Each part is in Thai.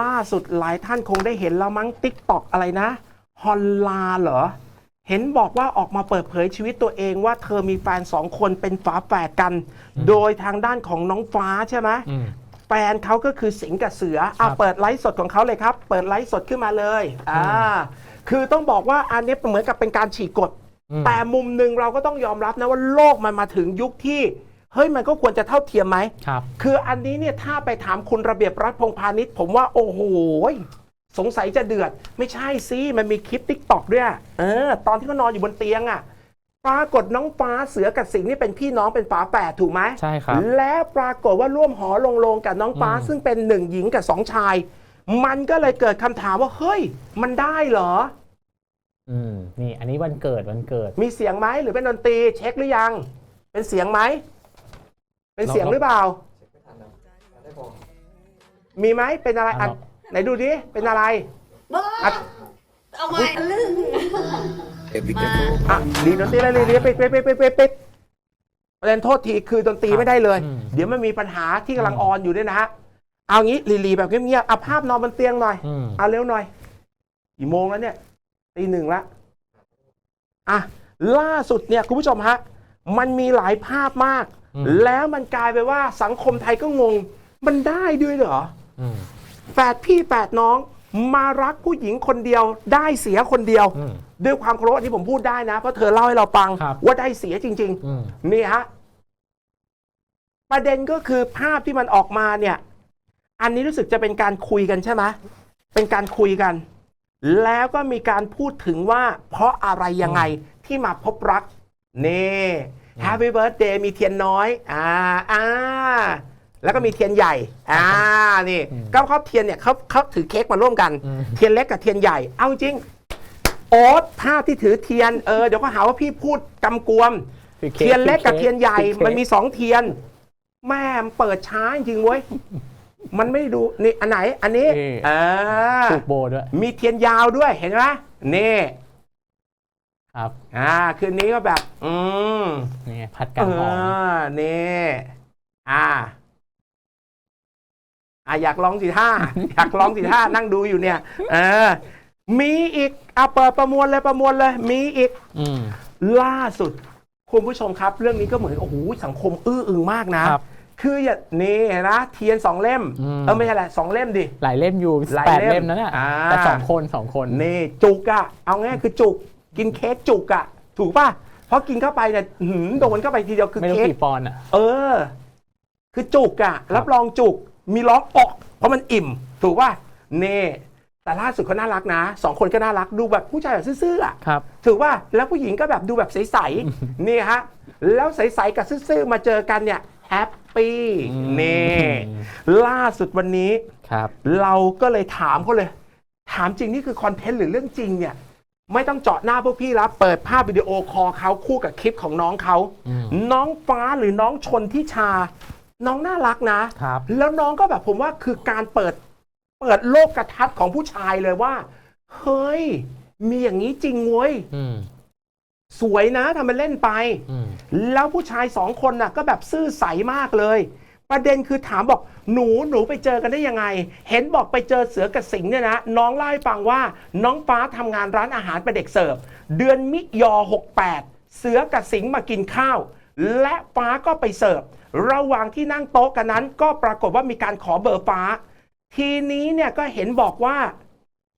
ล่าสุดหลายท่านคงได้เห็นแล้วมั้งติ๊กตอกอะไรนะฮอลลาเหรอ เห็นบอกว่าออกมาเปิดเผยชีวิตตัวเองว่าเธอมีแฟนสองคนเป็นฝาแฝดกัน โดยทางด้านของน้องฟ้าใช่ไหมอืมแฟนเขาก็คือสิงห์กับเสือครัอะบเปิดไลฟ์สดของเขาเลยครับ เปิดไลฟ์สดขึ้นมาเลยอ่าคือต้องบอกว่าอันนี้เหมือนกับเป็นการฉีกกฎอืมแต่มุมหนึ่งเราก็ต้องยอมรับนะว่าโลกมันมาถึงยุคที่ เฮ้ยมันก็ควรจะเท่าเทียมไหมครับ คืออันนี้เนี่ยถ้าไปถามคุณระเบียบรัฐพงษ์พาณิชย์ผมว่าโอ้โหสงสัยจะเดือด ไม่ใช่สิมันมีคลิปติ๊กตอกด้วยเออ ตอนที่เขานอนอยู่บนเตียงอะ่ะปรากฏน้องฟ้าเสือกับสิงห์นี่เป็นพี่น้องเป็นฝาแฝดถูกไหมใช่ครับ แล้วปรากฏว่าร่วมหอลงโลงกับน้องฟ้าอืมซึ่งเป็นหนึ่งหญิงกับสองชาย มันก็เลยเกิดคำถามว่าเฮ้ย มันได้เหรอ อืมนี่ อันนี้วันเกิดวันเกิด มีเสียงไหมหรือเป็นดนตรีเช็คหรือยัง เป็นเสียงไหม เป็นเสียงหรือเปล่ามีไหมเป็นอะไรอะเอาไหนดูดิเป็นอะไร บ้าอะเอาไว้ลึงมาอะดีดนตรีเลยดีๆปิดปิดปิดปิดปิดปิดประเด็นโทษทีคือดนตรีไม่ได้เลย อืม เดี๋ยวมันมีปัญหาที่กำลังออนอยู่ด้วยนะฮะเอางี้ลีลีแบบเงียบๆเอาภาพนอนบนเตียงหน่อย อืมเอาเร็วหน่อยกี่โมงแล้วเนี่ยตีหนึ่งละอะล่าสุดเนี่ยคุณผู้ชมฮะ มันมีหลายภาพมากอืม แล้วมันกลายไปนว่าสังคมไทยก็งง มันได้ด้วยเหรออืมแฝดพี่แฝดน้องมารักผู้หญิงคนเดียวได้เสียคนเดียวอืมด้วยความเคารพอันที่ผมพูดได้นะ เพราะเธอเล่าให้เราฟังครับว่าได้เสียจริงอืมๆนี่ฮะประเด็นก็คือภาพที่มันออกมาเนี่ย อันนี้รู้สึกจะเป็นการคุยกันใช่ไหมเป็นการคุยกัน แล้วก็มีการพูดถึงว่า เพราะอะไรยังไงที่มาพบรัก นี่ Happy Birthday มีเทียนน้อย อ่าอ่าแล้วก็มีเทียนใหญ่ อ่า นี่อืมก็เขาเทียนเนี่ยเขาเขาถือเค้กมาร่วมกันอืมเทียนเล็กกับเทียนใหญ่ เอาจริง โอ๊ตภาพที่ถือเทียน เออ เดี๋ยวก็หาว่าพี่พูดกำกวมคือค้เทียนเล็กกับเทียนใหญ่คือค้มันมีสองเทียน แม่มันเปิดช้าจริงๆเว้ย มันไม่ดูนี่อันไหน อันนี้นี่เออผูกโบด้วย มีเทียนยาวด้วย เห็นไหมนี่ ครับอ่าคืนนี้ก็แบบ อืมนี่ไงผัดเอกันหอมอนี่อ่า อะอยากลองสิท่า อยากลองสิท่านั่งดูอยู่เนี่ย เออ มีอีกอะเปิดประมวลเลยประมวลเลย มีอีก อืมล่าสุด คุณผู้ชมครับ เรื่องนี้ก็เหมือนโอ้โหสังคมอื้ออึงมากนะครับคืออย่านี่เห็นะเทียนสองเล่มอืมเออไม่ใช่แหละสองเล่มดิ หลายเล่มอยู่หลายแปดเล่มเล่มนั้นน่ะอ่าแต่สองคนสองคน นี่จุกอะเอาง่ายคือจุก กินเค้กจุกอะถูกป่ะเพราะกินเข้าไปเนี่ยอื้อหือโดนเข้าไปทีเดียวคือไม่รู้เค้ก กี่ปอนด์อะ เออ คือจุกอะรับรองจุกมีร้องออก เพราะมันอิ่ม ถูกป่ะนี่แต่ล่าสุดเขาน่ารักนะสองคนก็น่ารักดูแบบผู้ชายแบบซื่อๆอะครับ ถือว่าแล้วผู้หญิงก็แบบดูแบบใสๆ นี่ฮะ แล้วใสๆกับซื่อๆมาเจอกันเนี่ยแฮปปี้อืมนี่ล่าสุดวันนี้ ครับ เราก็เลยถามเขาเลย ถามจริงนี่คือคอนเทนต์หรือเรื่องจริงเนี่ย ไม่ต้องเจาะหน้าพวกพี่รับเปิดภาพวิดีโอคอลเขาคู่กับคลิปของน้องเขาอืมน้องฟ้าหรือน้องชนทิชา น้องน่ารักนะ ครับ แล้วน้องก็แบบผมว่าคือการเปิดเปิดโลกกระทัดของผู้ชายเลยว่า เฮ้ย มีอย่างนี้จริงเว้ย อืมสวยนะทำมันเล่นไป อืม แล้วผู้ชายสองคนน่ะ ก็แบบซื่อใสมากเลย ประเด็นคือถามบอกหนูหนูไปเจอกันได้ยังไง เห็นบอกไปเจอเสือกับสิงเนี่ยนะ น้องเล่าให้ฟังว่าน้องฟ้าทำงานร้านอาหารเป็นเด็กเสิร์ฟ เดือนมิยอ 68 เสือกับสิงมากินข้าว และฟ้าก็ไปเสิร์ฟ ระหว่างที่นั่งโต๊ะกันนั้น ก็ปรากฏว่ามีการขอเบอร์ฟ้า ทีนี้เนี่ยก็เห็นบอกว่า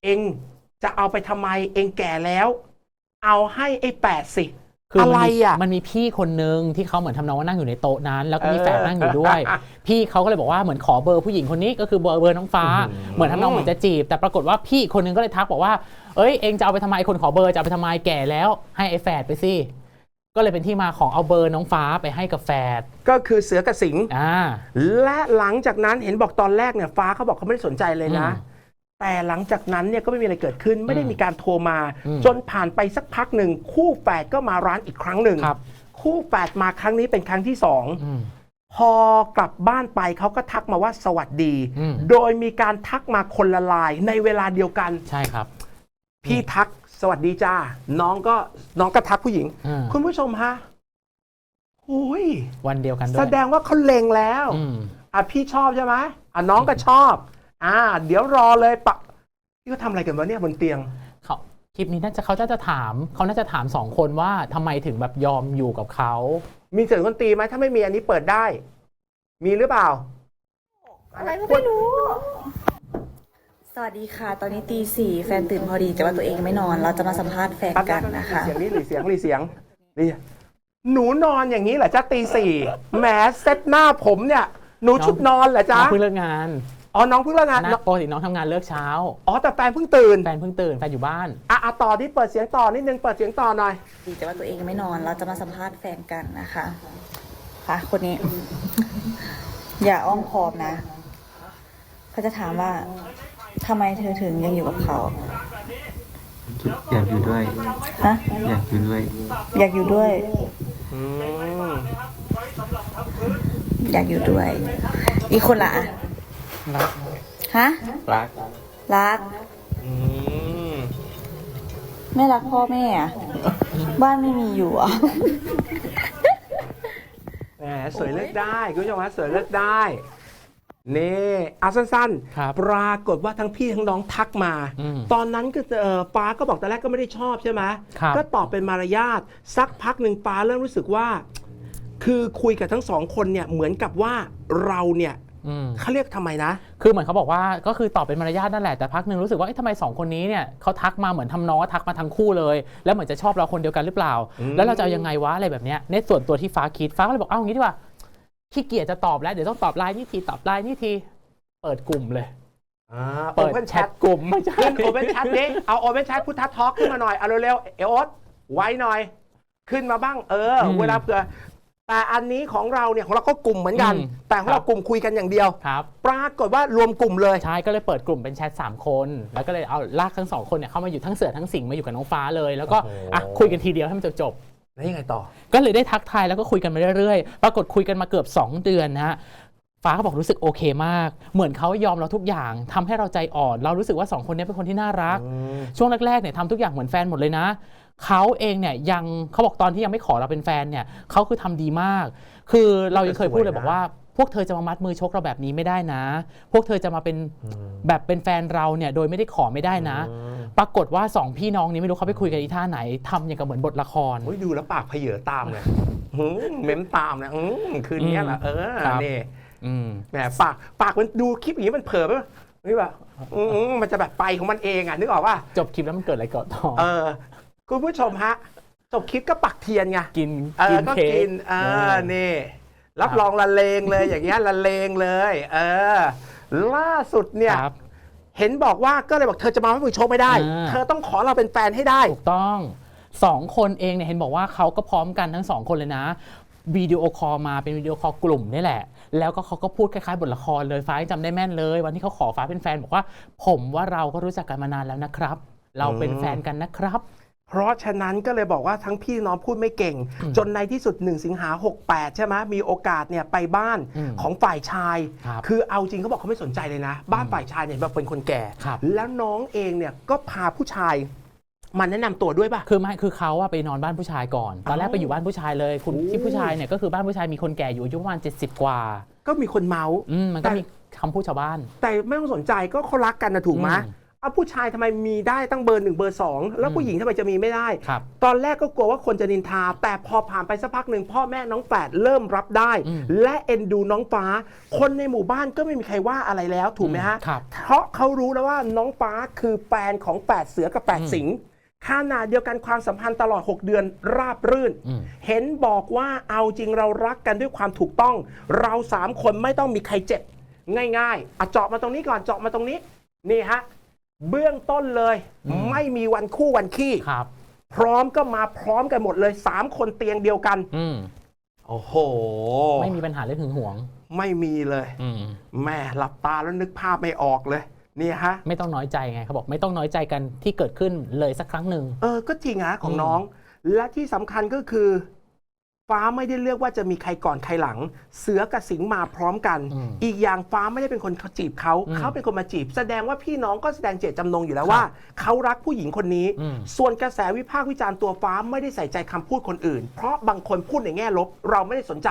เองจะเอาไปทำไมเองแก่แล้ว เอาให้ไอ้แปดสิ คืออะมันไรมีอะมันมีพี่คนนึงที่เขาเหมือนทำนองว่านั่งอยู่ในโต๊ะนั้น แล้วก็มีเออแฟนนั่งอยู่ด้วย พี่เขาก็เลยบอกว่าเหมือนขอเบอร์ผู้หญิงคนนี้ก็คือเบอร์เบอร์น้องฟ้าอื้อหือเหมือนทำนองเหมือนจะจีบ แต่ปรากฏว่าพี่อีกคนนึงก็เลยทักบอกว่าเอ้ยเองจะเอาไปทำไมคนขอเบอร์จะเอาไปทำไมแก่แล้ว ให้ไอ้แฝดไปสิก็เลยเป็นที่มาของเอาเบอร์น้องฟ้าไปให้กับแฝดก็คือเสือกับสิงห์อ่า และหลังจากนั้นเห็นบอกตอนแรกเนี่ยฟ้าเขาบอกเขาไม่ได้สนใจเลยนะ อืม แต่หลังจากนั้นเนี่ยก็ไม่มีอะไรเกิดขึ้น ไม่ได้อืมมีการโทรมาอืมจนผ่านไปสักพักหนึ่งคู่แฝดก็มาร้านอีกครั้งหนึ่งครับ คู่แฝดมาครั้งนี้เป็นครั้งที่สองอืม พอกลับบ้านไปเขาก็ทักมาว่าสวัสดี อืม โดยมีการทักมาคนละลาย ในเวลาเดียวกัน ใช่ครับ พี่ทักสวัสดีจ้าน้องก็น้องก็ทักผู้หญิง อืม คุณผู้ชมฮะหุยวันเดียวกันด้แสวยดงว่าเขาเลงแล้ว อืม อะพี่ชอบใช่ไหมอะน้องก็ชอบ อ่า เดี๋ยวรอเลยปะที่เขาทำอะไรกันวะเนี่ยบนเตียง เขาคลิปนี้น่าจะเขาน่าจะถามเขาน่าจะถามสองคนว่าทำไมถึงแบบยอมอยู่กับเขา มีเสียงดนตรีไหมถ้าไม่มีอันนี้เปิดได้ มีหรือเปล่า อะไรก็ไม่รู้ สวัสดีค่ะ ตอนนี้ตีสี่แฟนตื่นพอดีแต่ว่าตัวเองยังไม่นอน เราจะมาสัมภาษณ์แฟนกันนะคะ เสียงนี้หรือเสียงหรือเสียงนี่หนูนอนอย่างนี้เหรอจ๊ะตีสี่แหมเซ็ตหน้าผมเนี่ย หนูชุดนอนเหรอจ๊ะน้องเพิ่งเลิกงาน อ๋อน้องเพิ่งเลิกงานนะปกติน้องทำงานเลิกเช้า อ๋อแต่แฟนเพิ่งตื่นแฟนเพิ่งตื่น แฟนอยู่บ้าน อะอะต่อที่เปิดเสียงต่อนิดนึงเปิดเสียงต่อหน่อย ดีแต่ว่าตัวเองยังไม่นอน เราจะมาสัมภาษณ์แฟนกันนะคะ ค่ะ คนนี้ อย่าอ้อมคอมนะ เขาจะถามว่าทำไมเธอถึงยังอยู่กับเขาอยากอยู่ด้วย ฮะ อยากอยู่ด้วย อยากอยู่ด้วยอืมอยากอยู่ด้วย อีกคนละอะ ฮะ รักรัก อืมไม่รักพ่อแม่อะบ้านไม่มีอยู่อะ แหมสวยเลือกได้คุณผู้ชมฮะสวยเลือกได้นี่เอาสั้นครับปรากฏว่าทั้งพี่ทั้งน้องทักมา อืมตอนนั้นก็เออป้าก็บอกตอนแรกก็ไม่ได้ชอบใช่ไหมครับ ก็ตอบเป็นมารยาทสักพักหนึ่งป้าเริ่มรู้สึกว่า คือคุยกับทั้งสองคนเนี่ยเหมือนกับว่าเราเนี่ย อืม เขาเรียกทำไมนะ คือเหมือนเขาบอกว่าก็คือตอบเป็นมารยาทนั่นแหละแต่พักหนึ่งรู้สึกว่าเอ๊ะทำไมสองคนนี้เนี่ยเขาทักมาเหมือนทำน้องว่าทักมาทั้งคู่เลย แล้วเหมือนจะชอบเราคนเดียวกันหรือเปล่า อืม แล้วเราจะเอายังไงวะอะไรแบบเนี้ยในส่วนตัวที่ฟ้าคิดฟ้าก็เลยบอกเอ้างี้ดีกว่าขี้เกียจจะตอบแล้วเดี๋ยวต้องตอบไลน์นี่ทีตอบไลน์นี่ทีเปิดกลุ่มเลย อ่าเปิด Open แช Chat ทกลุ่มไม่ใช่ขึ้นโอเ n นแชทดิเอาโอเ n นแชทพุทธทอล์กขึ้นมาหน่อยเอาเร็วๆเอโอสไว้หน่อย ขึ้นมาบ้างเอออืมเวลาเผื่อ แต่อันนี้ของเราเนี่ยของเราก็กลุ่มเหมือนกัน อืมแต่ของครัเราบกลุ่มคุยกันอย่างเดียว ครับ ปรากฏว่ารวมกลุ่มเลย ใช่ก็เลยเปิดกลุ่มเป็นแชท3คน แล้วก็เลยเอาลากทั้งสองคนเนี่ยเข้ามาอยู่ทั้งเสือทั้งสิงห์มาอยู่กับน้องฟ้าเลย แล้วก็โอ้โห อะคุยกันทีเดียวให้มันจบๆแล้วยังไงต่อก็เลยได้ทักทายแล้วก็คุยกันมาเรื่อยๆ ปรากฏคุยกันมาเกือบ 2 เดือนนะฮะฟ้าก็บอกรู้สึกโอเคมาก เหมือนเขายอมเราทุกอย่างทำให้เราใจอ่อน เรารู้สึกว่า2คนนี้เป็นคนที่น่ารัก ช่วงแรกๆเนี่ยทำทุกอย่างเหมือนแฟนหมดเลยนะเขาเองเนี่ยยังเขาบอกตอนที่ยังไม่ขอเราเป็นแฟนเนี่ยเขาคือทำดีมาก คือเรายังเคยพูดเลยบอกว่าพวกเธอจะมามัดมือชกเราแบบนี้ไม่ได้นะ พวกเธอจะมาเป็นแบบเป็นแฟนเราเนี่ยโดยไม่ได้ขอไม่ได้นะ ปรากฏว่าสองพี่น้องนี้ไม่รู้เขาไปคุยกันอีท่าไหนทำอย่างกับเหมือนบทละครโอ้ยดูแล้วปากเพเยอตามเลยหืมเม้มตามนะอืมคืนนี้แหละเออครับนี่อืมแหมปากปากมันดูคลิปอย่างนี้มันเผลอไหมนี่แบบอืมมันจะแบบไปของมันเองอะนึกออกป่ะจบคลิปแล้วมันเกิดอะไรก่อนต่อเออ คุณผู้ชมฮะจบคลิปก็ปักเทียนไงกินเออกินก็เค้กิกนเอเอออนี่รับรองละเลงเลยอย่างเงี้ยละเลงเลย เออ ล่าสุดเนี่ยครับ เห็นบอกว่าก็เลยบอกเธอจะมาให้มือโชคไม่ได้ อ่า เธอต้องขอเราเป็นแฟนให้ได้ ถูกต้องสองคนเองเนี่ยเห็นบอกว่าเขาก็พร้อมกันทั้งสองคนเลยนะวิดีโอคอลมาเป็นวิดีโอคอลกลุ่มนี่แหละ แล้วก็เขาก็พูดคล้ายๆบทละครเลยฟ้ายังจำได้แม่นเลย วันที่เขาขอฟ้าเป็นแฟนบอกว่า ผมว่าเราก็รู้จักกันมานานแล้วนะครับ เราเป็นอืมแฟนกันนะครับ เพราะฉะนั้นก็เลยบอกว่าทั้งพี่น้องพูดไม่เก่ง จนในที่สุด 1 สิงหา 68 ใช่ไหมมีโอกาสเนี่ยไปบ้านอืมของฝ่ายชายครับอเอาจริงเขาบอกเขาไม่สนใจเลยนะ บ้านฝ่ายชายเนี่ยแบบเป็นคนแก่ครับแล้วน้องเองเนี่ยก็พาผู้ชายมาแนะนำตัวด้วยป่ะ คือไม่คือเขาอะไปนอนบ้านผู้ชายก่อน ตอนแรกไปอยู่บ้านผู้ชายเลย คุณโอ้ที่ผู้ชายเนี่ยก็คือบ้านผู้ชายมีคนแก่อยู่อายุประมาณ70 กว่า ก็มีคนเมาส์อืมมันก็มีคำพูดชาวบ้าน แต่ไม่ต้องสนใจก็เขารักกันนะถูกไหมอืม เอาผู้ชายทำไมมีได้ตั้งเบอร์หนึ่งเบอร์สองแล้วอืมผู้หญิงทำไมจะมีไม่ได้ครับตอนแรกก็กลัวว่าคนจะนินทา แต่พอผ่านไปสักพักหนึ่งพ่อแม่น้องแฝดเริ่มรับได้อืมและเอ็นดูน้องฟ้า คนในหมู่บ้านก็ไม่มีใครว่าอะไรแล้วถูกไหมฮะครับเพราะเขารู้แล้วว่าน้องฟ้าคือแฟนของแฝดเสือกับแฝดอืมสิงห์ขนาดเดียวกันความสัมพันธ์ตลอด 6 เดือนราบรื่นอืมเห็นบอกว่าเอาจริงเรารักกันด้วยความถูกต้อง เราสามคนไม่ต้องมีใครเจ็บ ง่ายๆอะเจาะมาตรงนี้ก่อนเจาะมาตรงนี้ นี่ฮะ เบื้องต้นเลยอืมไม่มีวันคู่วันขี้ครับ พร้อมก็มาพร้อมกันหมดเลย3คนเตียงเดียวกัน อืมโอ้โห ไม่มีปัญหาเรื่องหึงหวง ไม่มีเลย อืมแม่หลับตาแล้วนึกภาพไม่ออกเลย นี่ฮะ ไม่ต้องน้อยใจไงเขาบอกไม่ต้องน้อยใจกันที่เกิดขึ้นเลยสักครั้งหนึ่ง เออ ก็จริงฮะของอืมน้อง และที่สำคัญก็คือ ฟ้าไม่ได้เลือกว่าจะมีใครก่อนใครหลัง เสือกับสิงห์มาพร้อมกัน อืมอีกอย่างฟ้าไม่ได้เป็นคนเขาจีบเขาอืมเขาเป็นคนมาจีบ แสดงว่าพี่น้องก็แสดงเจตจำนงอยู่แล้วว่า เขารักผู้หญิงคนนี้ อืม ส่วนกระแสวิพากษ์วิจารณ์ตัวฟ้าไม่ได้ใส่ใจคำพูดคนอื่น เพราะบางคนพูดในแง่ลบ เราไม่ได้สนใจ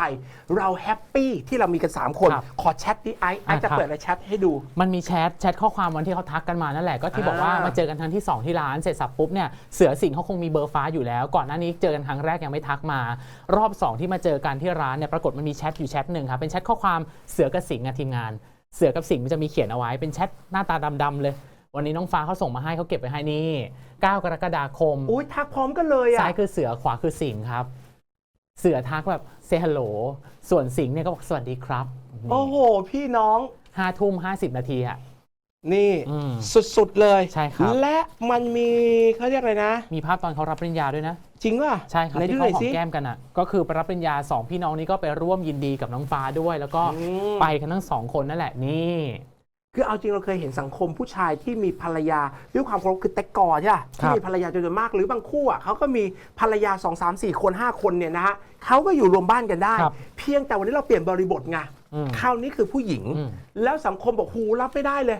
เราแฮปปี้ที่เรามีกัน3คน ครับขอแชทดิไอซ์ไอซ์จะอะครับ เปิดอะไรแชทให้ดู มันมีแชทแชทข้อความวันที่เขาทักกันมานั่นแหละก็ที่บอกว่าอ่าม มาเจอกันครั้งที่ 2 ที่ร้านเสร็จสับปุ๊บเนี่ยเสือสิงห์เขาคงมีเบอร์ฟ้าอยู่แล้ว ก่อนหน้านี้เจอกันครั้งแรกยังไม่ทักมา รอบ2ที่มาเจอกันที่ร้านเนี่ยปรากฏมันมีแชทอยู่แชทหนึ่งครับเป็นแชทข้อความเสือกับสิงห์อะทีมงาน เสือกับสิงห์มันจะมีเขียนเอาไว้เป็นแชทหน้าตาดำๆเลย วันนี้น้องฟ้าเขาส่งมาให้เขาเก็บไว้ให้นี่9กรกฎาคมอุ้ยทักพร้อมกันเลยอะซ้ายคือเสือขวาคือสิงห์ครับ เสือทักแบบเซฮัลโหลส่วนสิงห์เนี่ยก็บอกสวัสดีครับโอ้โหพี่น้องห้าทุ่มห้าสิบนาทีอะ นี่อืมสุดๆเลยใช่ครับ และมันมีเขาเรียกอะไรนะ มีภาพตอนเขารับปริญญาด้วยนะ จริงป่ะใช่ครับไหนดูที่หน่เขาอยหอสิ มแก้มกันอะก็คือไปรับปริญญาสองพี่น้องนี้ก็ไปร่วมยินดีกับน้องฟ้าด้วย แล้วก็อืม ไปกันทั้งสองคนนั่นแหละนี่ คือเอาจริงเราเคยเห็นสังคมผู้ชายที่มีภรรยาด้วยความเคารพคือแต่ก่อนใช่ปะครัที่บมีภรรยาจำนวนมากหรือบางคู่อะเขาก็มีภรรยา 2 3 4 คน 5 คนเนี่ยนะฮะเขาก็อยู่รวมบ้านกันได้ ครับเพียงแต่วันนี้เราเปลี่ยนบริบทไงอืมคราวนี้คือผู้หญิง อืม แล้วสังคมบอกหูรับไม่ได้เลย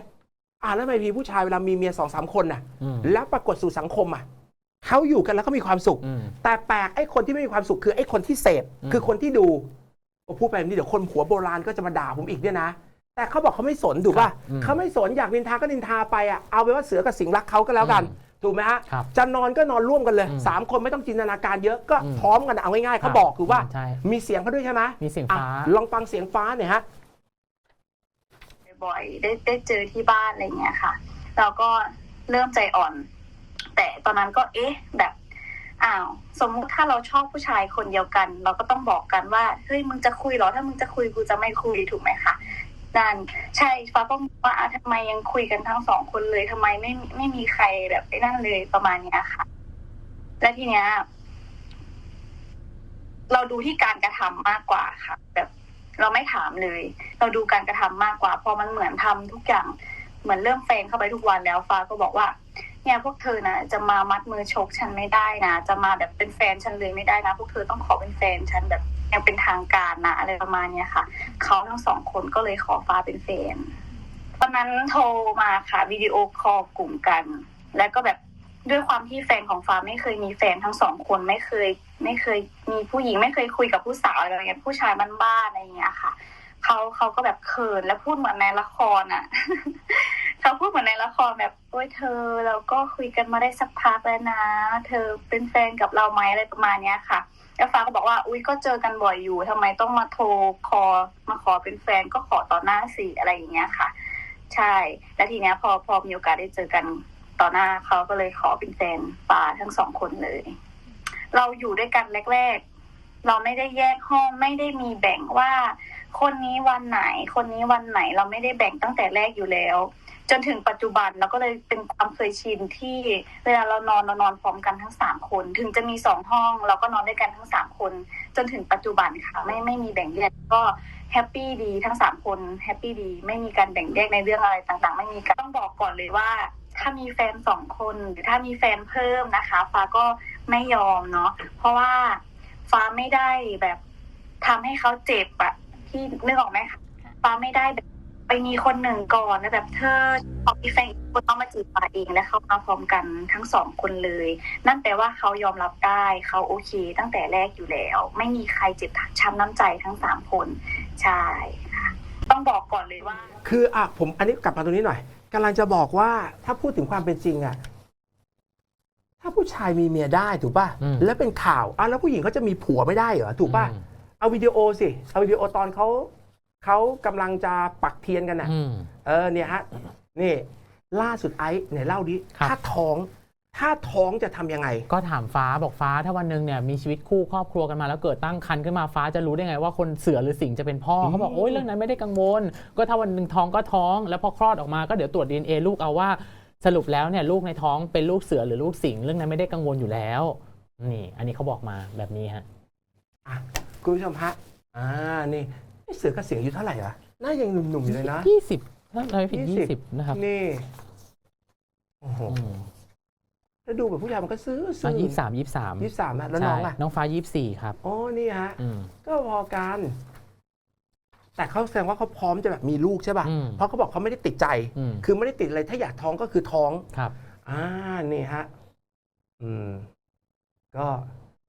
อ่าแล้วทำไมมีผู้ชายเวลามีเมียสองสามคนน่ะ อืม แล้วปรากฏสู่สังคมอะเขาอยู่กันแล้วก็มีความสุข อืม แต่แปลกไอ้คนที่ไม่มีความสุขคือไอ้คนที่เสพอืม คือคนที่ดูโอ้พูดไปแบบนี้เดี๋ยวคนหัวโบราณก็จะมาด่าผมอีกเนี่ยนะ แต่เขาบอกเขาไม่สนถูกป่ะอืมเขาไม่สนอยากนินทาก็นินทาไปอะเอาไปนว่าเสือกับสิงห์รักเขาก็แล้วกันอืมถูกไหมฮะครับจะนอนก็นอนร่วมกันเลยอืมสามคนไม่ต้องจินตนาการเยอะก็อืมพร้อมกันเอาง่ายๆครัเขาบบอกคือว่า ใช่มีเสียงเขาด้วยใช่ไหมมีเสียงอะฟ้าลองฟังเสียงฟ้าหน่อยฮะ บ่อยๆ ได้ได้เจอที่บ้านอะไรเงี้ยค่ะ เราก็เริ่มใจอ่อน แต่ตอนนั้นก็เอ๊ะแบบอ้าวสมมุติถ้าเราชอบผู้ชายคนเดียวกัน เราก็ต้องบอกกันว่าเฮ้ยมึงจะคุยหรอถ้ามึงจะคุยกูจะไม่คุยถูกไหมคะนั่นใช่ฟ้าก็มองว่าทำไมยังคุยกันทั้งสองคนเลยทำไมไม่ไม่มีใครแบบไอ้นั่นเลยประมาณเนี้ยค่ะ และทีเนี้ยเราดูที่การกระทำมากกว่าค่ะ เราไม่ถามเลย เราดูการกระทำมากกว่าพอมันเหมือนทำทุกอย่างเหมือนเริ่มแฟนเข้าไปทุกวันแล้วฟ้าก็บอกว่าเนี่ยพวกเธอนะจะมามัดมือชกฉันไม่ได้นะ จะมาแบบเป็นแฟนฉันเลยไม่ได้นะ พวกเธอต้องขอเป็นแฟนฉันแบบยังเป็นทางการนะอะไรประมาณเนี้ยค่ะเขาทั้งสองคนก็เลยขอฟ้าเป็นแฟนวันนั้นโทรมาค่ะวิดีโอคอลกลุ่มกัน แล้วก็แบบ ด้วยความที่แฟนของฟ้าไม่เคยมีแฟนทั้งสองคนไม่เคย ไม่เคยมีผู้หญิงไม่เคยคุยกับผู้สาวอะไรเงี้ยผู้ชายบ้านๆอะไรเงี้ยค่ะเขาเขาก็แบบเขินและพูดเหมือนในละครอะเขาพูดเหมือนในละครแบบโอ้ยเธอเราก็คุยกันมาได้สักพักแล้วนะ เธอเป็นแฟนกับเราไหมอะไรประมาณเนี้ยค่ะ แล้วฟ้าก็บอกว่าอุ้ยก็เจอกันบ่อยอยู่ทำไมต้องมาโทรคอมาขอเป็นแฟนก็ขอต่อหน้าสิอะไรอย่างเงี้ยค่ะ ใช่ แล้วทีเนี้ยพอพอมีโอกาสได้เจอกัน ต่อหน้าเขาก็เลยขอเป็นแฟนฟ้าทั้งสองคนเลย เราอยู่ด้วยกันแรก ๆ เราไม่ได้แยกห้องไม่ได้มีแบ่งว่า คนนี้วันไหน คนนี้วันไหนเราไม่ได้แบ่งตั้งแต่แรกอยู่แล้ว จนถึงปัจจุบันเราก็เลยเป็นความเคยชินที่เวลาเรานอนเรานอนพร้อมกันทั้งสามคน ถึงจะมีสองห้อง เราก็นอนด้วยกันทั้งสามคน จนถึงปัจจุบันค่ะ ไม่ไม่มีแบ่งแยกก็แฮปปี้ดีทั้งสามคนแฮปปี้ดี ไม่มีการแบ่งแยกในเรื่องอะไรต่างๆ ไม่มีการต้องบอกก่อนเลยว่า ถ้ามีแฟนสองคนหรือถ้ามีแฟนเพิ่มนะคะ ฟ้าก็ไม่ยอมเนาะเพราะว่าฟ้าไม่ได้แบบทำให้เขาเจ็บอะที่นึกออกไหมคะฟ้าไม่ได้แบบไปมีคนหนึ่งก่อนแล้วแบบเธอพอมีแฟนอีกคนต้องมาจีบฟ้าเองแล้วเขามาพร้อมกันทั้งสองคนเลย นั่นแปลว่าเขายอมรับได้เขาโอเค ตั้งแต่แรกอยู่แล้ว ไม่มีใครเจ็บช้ำน้ำใจทั้งสามคนใช่ต้องบอกก่อนเลยว่า คืออะผมอันนี้กลับมาตรงนี้หน่อย กำลังจะบอกว่าถ้าพูดถึงความเป็นจริงอะถ้าผู้ชายมีเมียได้ถูกป่ะอืม แล้วเป็นข่าวอะแล้วผู้หญิงเขาจะมีผัวไม่ได้เหรอถูกป่ะอืมเอาวิดีโอสิเอาวิดีโอตอนเขาเขากำลังจะปักเทียนกันน่ะ อืม เออเนี่ยฮะนี่ล่าสุดไอ้ไหนเล่าดิครับ ถ้าท้อง ถ้าท้องจะทำยังไง ก็ถามฟ้าบอกฟ้าถ้าวันหนึ่งเนี่ยมีชีวิตคู่ครอบครัวกันมาแล้วเกิดตั้งครรภ์ขึ้นมาฟ้าจะรู้ได้ไงว่าคนเสือหรือสิงห์จะเป็นพ่ออืมเขาบอกโอ๊ยเรื่องนั้นไม่ได้กังวล ก็ถ้าวันหนึ่งท้องก็ท้อง แล้วพอคลอดออกมาก็เดี๋ยวตรวจ DNA ลูกเอาว่า สรุปแล้วเนี่ยลูกในท้องเป็นลูกเสือหรือลูกสิงห์เรื่องนั้นไม่ได้กังวลอยู่แล้ว นี่ อันนี้เขาบอกมาแบบนี้ฮะ อะคุณผู้ชมฮะอ่านี่ไอ้เสือกับเสียงอายุเท่าไหร่อะน่ายังหนุ่มๆอยู่เลยนะ ยี่สิบถ้าเราไม่ผิดยี่ยี่สิสิบบ นะครับนี่ โอ้โห อืม แล้วดูแบบผู้ชายมันก็ซื้ออะซื้อยี่สามยี่สามยี่สามนะแล้วน้องอะน้องฟ้ายี่สี่ครับอ๋อนี่ฮะอืมก็พอกันแต่เขาแสดงว่าเขาพร้อมจะแบบมีลูกใช่ป่ะอืมเพราะเขาบอกเขาไม่ได้ติดใจอืมคือไม่ได้ติดอะไรถ้าอยากท้องก็คือท้อง ครับ อ่า นี่ฮะ อืม ก็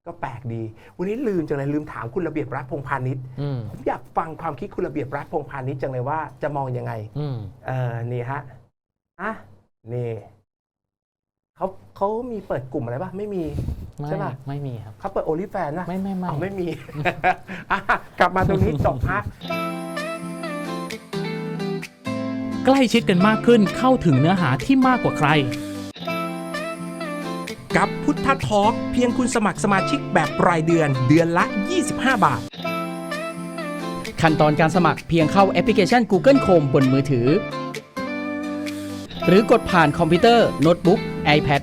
ก็แปลกดี วันนี้ลืมจังเลยลืมถามคุณระเบียบรัฐพงษ์พาณิชย์อืมผมอยากฟังความคิดคุณระเบียบรัฐพงษ์พาณิชย์จังเลยว่าจะมองยังไง อืม เออนี่ฮะ อะ นี่ เขาเขามีเปิดกลุ่มอะไรป่ะ ไม่มีไม่ใช่ปะไม่มีครับเขาเปิดโอลิแฟนนะไม่ไม่ไม่อ๋อไม่มีอะกลับมาตรงนี้จบฮะใกล้ชิดกันมากขึ้นเข้าถึงเนื้อหาที่มากกว่าใคร กับพุทธทอล์กเพียงคุณสมัครสมาชิกแบบรายเดือนเดือนละ 25 บาท ขั้นตอนการสมัครเพียงเข้าแอปพลิเคชัน Google Chrome บนมือถือ หรือกดผ่านคอมพิวเตอร์โน้ตบุ๊ก iPad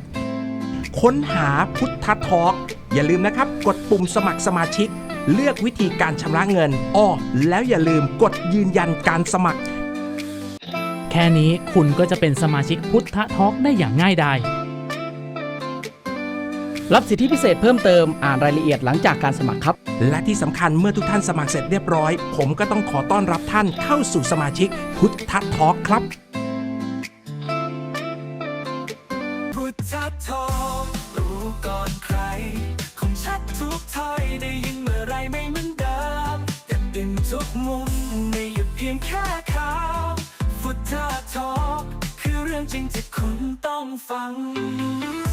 ค้นหาพุทธทอกอย่าลืมนะครับ กดปุ่มสมัครสมาชิก เลือกวิธีการชำระเงินอ้อแล้วอย่าลืมกดยืนยันการสมัคร แค่นี้คุณก็จะเป็นสมาชิกพุทธทอกได้อย่างง่ายดายรับสิทธิพิเศษเพิ่มเติมอ่านรายละเอียดหลังจากการสมัครครับ และที่สำคัญเมื่อทุกท่านสมัครเสร็จเรียบร้อย ผมก็ต้องขอต้อนรับท่านเข้าสู่สมาชิกพุทธทอกครับ พุ